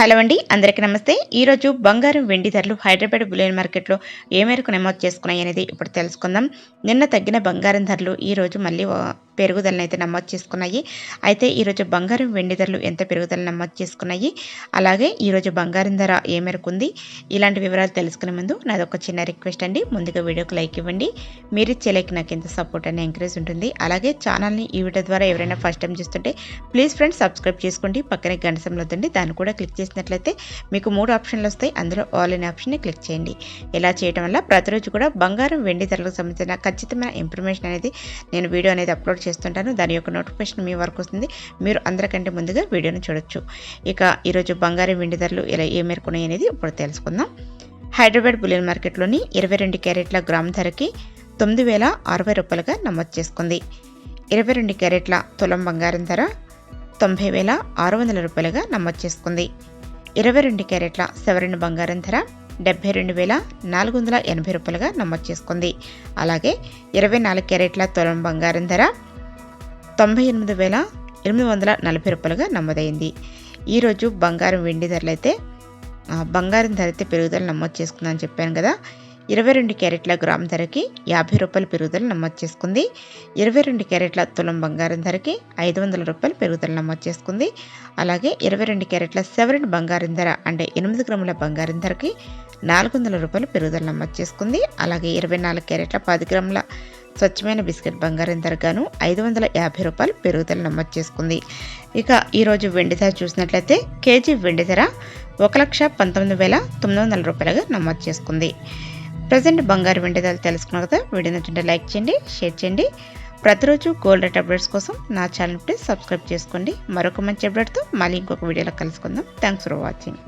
Hello అండి. అందరికీ నమస్తే. ఈరోజు బంగారం వెండి ధరలు హైదరాబాద్ బులియన్ మార్కెట్లో ఏ మేరకు నమోదు చేసుకున్నాయి అనేది ఇప్పుడు తెలుసుకుందాం. నిన్న తగ్గిన బంగారం ధరలు ఈరోజు మళ్ళీ పెరుగుదలనైతే పెరుగుదలను అయితే నమోదు చేసుకున్నాయి. అయితే ఈరోజు బంగారం వెండి ధరలు ఎంత పెరుగుదల నమోదు చేసుకున్నాయి? అలాగే ఈరోజు బంగారం ధర ఏ మేరకు ఉంది? ఇలాంటి వివరాలు తెలుసుకునే ముందు నాది ఒక చిన్న రిక్వెస్ట్ అండి. ముందుగా వీడియోకి లైక్ ఇవ్వండి. మీరు ఇచ్చే లైక్ నాకు ఎంత సపోర్ట్ అని ఎంకరేజ్ ఉంటుంది. అలాగే ఛానల్ని ఈ వీడియో ద్వారా ఎవరైనా ఫస్ట్ టైం చూస్తుంటే ప్లీజ్ ఫ్రెండ్స్ సబ్స్క్రైబ్ చేసుకోండి. పక్కనే గంటసంలో సింబల్ వద్దండి దాన్ని కూడా క్లిక్ చేసినట్లయితే మీకు మూడు ఆప్షన్లు వస్తాయి. అందులో ఆల్ అనే ఆప్షన్ని క్లిక్ చేయండి. ఇలా చేయడం వల్ల ప్రతిరోజు కూడా బంగారం వెండి ధరలకు సంబంధించిన ఖచ్చితమైన ఇన్ఫర్మేషన్ అనేది నేను వీడియో అనేది అప్లోడ్ చేస్తుంటాను. దాని యొక్క నోటిఫికేషన్ మీ వరకు వస్తుంది. మీరు అందరికంటే ముందుగా వీడియోను చూడొచ్చు. ఇక ఈరోజు బంగారం వెండి ధరలు ఇలా ఏ మేరకు అనేది ఇప్పుడు తెలుసుకుందాం. హైదరాబాద్ బులియన్ మార్కెట్లోని ఇరవై రెండు క్యారెట్ల గ్రామ్ ధరకి తొమ్మిది వేల అరవై రూపాయలుగా నమోదు చేసుకుంది. ఇరవై రెండు క్యారెట్ల తులం బంగారం ధర తొంభై వేల ఆరు వందల రూపాయలుగా నమోదు చేసుకుంది. ఇరవై రెండు క్యారెట్ల సవరణ బంగారం ధర డెబ్బై రెండు వేల నాలుగు వందల ఎనభై రూపాయలుగా నమోదు చేసుకుంది. అలాగే ఇరవై నాలుగు క్యారెట్ల తులం బంగారం ధర తొంభై ఎనిమిది వేల ఎనిమిది వందల నలభై రూపాయలుగా నమోదైంది. ఈరోజు బంగారం వెండి ధరలు అయితే బంగారం ధర అయితే పెరుగుదల నమోదు చేసుకుందని చెప్పాను కదా. ఇరవై రెండు క్యారెట్ల గ్రామ్ ధరకి యాభై రూపాయల పెరుగుదల నమోదు చేసుకుంది. ఇరవై రెండు క్యారెట్ల తులం బంగారం ధరకి ఐదు వందల రూపాయల పెరుగుదల నమోదు చేసుకుంది. అలాగే ఇరవై రెండు క్యారెట్ల సెవెన్ బంగారం ధర అంటే ఎనిమిది గ్రాముల బంగారం ధరకి నాలుగు వందల రూపాయలు పెరుగుదల నమోదు చేసుకుంది. అలాగే ఇరవై నాలుగు క్యారెట్ల పది గ్రాముల స్వచ్ఛమైన బిస్కెట్ బంగారం ధరగాను ఐదు వందల యాభై రూపాయలు పెరుగుదల నమోదు చేసుకుంది. ఇక ఈరోజు వెండి ధర చూసినట్లయితే కేజీ వెండి ధర ఒక లక్ష పంతొమ్మిది వేల తొమ్మిది వందల రూపాయలుగా నమోదు చేసుకుంది. ప్రజెంట్ బంగారు వెండి ధరలు తెలుసుకున్న కదా వీడియో నచ్చింటే లైక్ చేయండి షేర్ చేయండి. ప్రతిరోజు గోల్డ్ రేట్ అప్డేట్స్ కోసం నా ఛానల్ ప్లీజ్ సబ్స్క్రైబ్ చేసుకోండి. మరొక మంచి అప్డేట్తో మళ్ళీ ఇంకొక వీడియోలో కలుసుకుందాం. Thanks for watching.